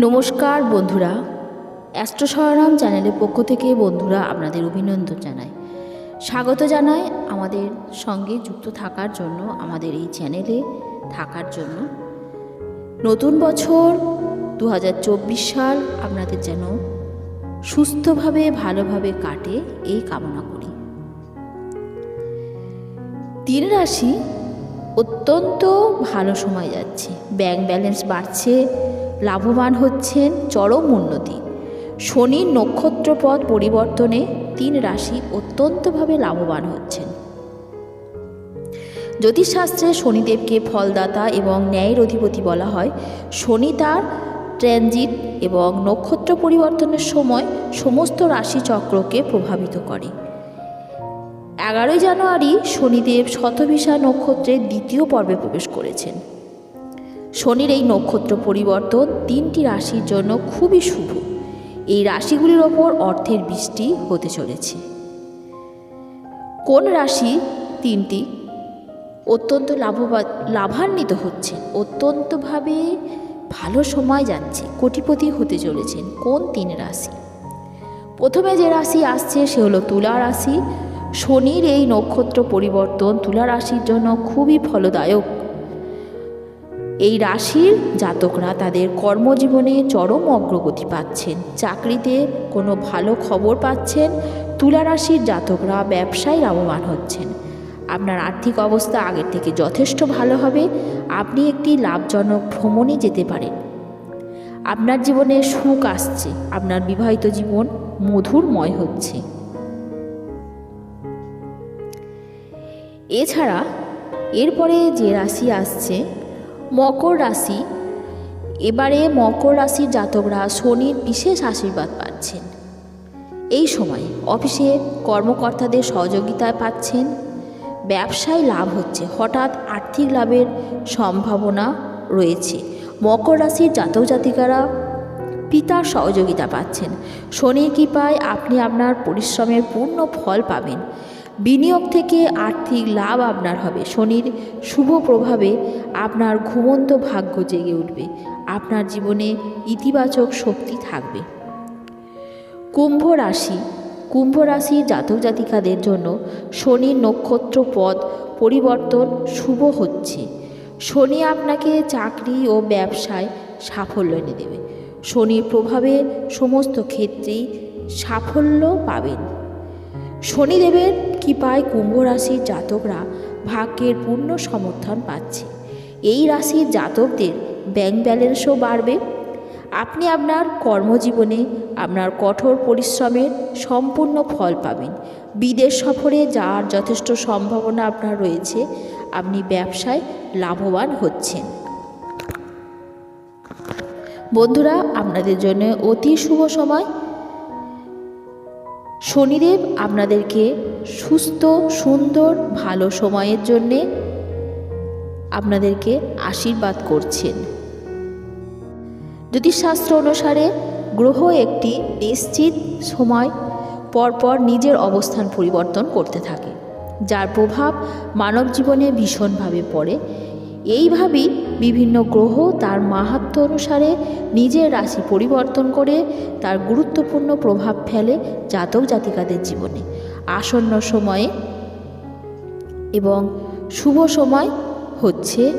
নমস্কার বন্ধুরা। অ্যাস্ট্রো সরনাম চ্যানেলের পক্ষ থেকে বন্ধুরা আপনাদের অভিনন্দন জানাই। স্বাগত জানাই আমাদের সঙ্গে যুক্ত থাকার জন্য, আমাদের এই চ্যানেলে থাকার জন্য। নতুন বছর দু হাজার চব্বিশ সাল আপনাদের যেন সুস্থভাবে, ভালোভাবে কাটে এই কামনা করি। তিন রাশি অত্যন্ত ভালো সময় যাচ্ছে। ব্যাংক ব্যালেন্স বাড়ছে লাভবান হচ্ছেন চরম উন্নতি। শনির নক্ষত্রপথ পরিবর্তনে তিন রাশি অত্যন্তভাবে লাভবান হচ্ছেন। জ্যোতিষশাস্ত্রে শনিদেবকে ফলদাতা এবং ন্যায়ের অধিপতি বলা হয়। শনি তার ট্রানজিট এবং নক্ষত্র পরিবর্তনের সময় সমস্ত রাশিচক্রকে প্রভাবিত করে। এগারোই জানুয়ারি শনিদেব শতভিসা নক্ষত্রের দ্বিতীয় পর্বে প্রবেশ করেছেন। শনির এই নক্ষত্র পরিবর্তন তিনটি রাশির জন্য খুবই শুভ। এই রাশিগুলির ওপর অর্থের বৃষ্টি হতে চলেছে। কোন রাশি তিনটি অত্যন্ত লাভবান লাভান্বিত হচ্ছে, অত্যন্তভাবে ভালো সময় যাচ্ছে, কোটিপতি হতে চলেছেন কোন তিন রাশি? প্রথমে যে রাশি আসছে সে হলো তুলা রাশি। শনির এই নক্ষত্র পরিবর্তন তুলা রাশির জন্য খুবই ফলদায়ক। এই রাশির জাতকরা তাদের কর্মজীবনে চরম অগ্রগতি পাচ্ছেন। চাকরিতে কোনো ভালো খবর পাচ্ছেন। তুলা রাশির জাতকরা ব্যবসায় লাভবান হচ্ছেন। আপনার আর্থিক অবস্থা আগের থেকে যথেষ্ট ভালো হবে। আপনি একটি লাভজনক ভ্রমণে যেতে পারেন। আপনার জীবনে সুখ আসছে। আপনার বিবাহিত জীবন মধুরময় হচ্ছে। এছাড়া এরপরে যে রাশি আসছে মকর রাশি। এবারে মকর রাশির জাতকরা শনির বিশেষ আশীর্বাদ পাচ্ছেন। এই সময় অফিসে কর্মকর্তাদের সহযোগিতা পাচ্ছেন। ব্যবসায় লাভ হচ্ছে, হঠাৎ আর্থিক লাভের সম্ভাবনা রয়েছে। মকর রাশির জাতক জাতিকারা পিতার সহযোগিতা পাচ্ছেন। শনির কৃপায় আপনি আপনার পরিশ্রমের পূর্ণ ফল পাবেন। বিনিয়োগ থেকে আর্থিক লাভ আপনার হবে। শনির শুভ প্রভাবে আপনার ঘুমন্ত ভাগ্য জেগে উঠবে। আপনার জীবনে ইতিবাচক শক্তি থাকবে। কুম্ভ রাশি। কুম্ভ রাশির জাতক জাতিকাদের জন্য শনির নক্ষত্র পদ পরিবর্তন শুভ হচ্ছে। শনি আপনাকে চাকরি ও ব্যবসায় সাফল্য এনে দেবে। শনির প্রভাবে সমস্ত ক্ষেত্রেই সাফল্য পাবেন। শনিদেবের কৃপায় কুম্ভ রাশির জাতকরা ভাগ্যের পূর্ণ সমর্থন পাচ্ছে। এই রাশির জাতকদের ব্যাংক ব্যালেন্সও বাড়বে। আপনি আপনার কর্মজীবনে আপনার কঠোর পরিশ্রমের সম্পূর্ণ ফল পাবেন। বিদেশ সফরে যাওয়ার যথেষ্ট সম্ভাবনা আপনার রয়েছে। আপনি ব্যবসায় লাভবান হচ্ছেন। বন্ধুরা, আপনাদের জন্য অতি শুভ সময়। শনিদেব আপনাদেরকে সুস্থ, সুন্দর, ভালো সময়ের জন্যে আপনাদেরকে আশীর্বাদ করছেন। জ্যোতিষশাস্ত্র অনুসারে গ্রহ একটি নিশ্চিত সময় পরপর নিজের অবস্থান পরিবর্তন করতে থাকে, যার প্রভাব মানব জীবনে ভীষণভাবে পড়ে এইভাবেই বিভিন্ন গ্রহ তার মাহাত্ম অনুসারে নিজের রাশি পরিবর্তন করে তার গুরুত্বপূর্ণ প্রভাব ফেলে জাতক জাতিকাদের জীবনে। আসন্ন সময়ে এবং শুভ সময় হচ্ছে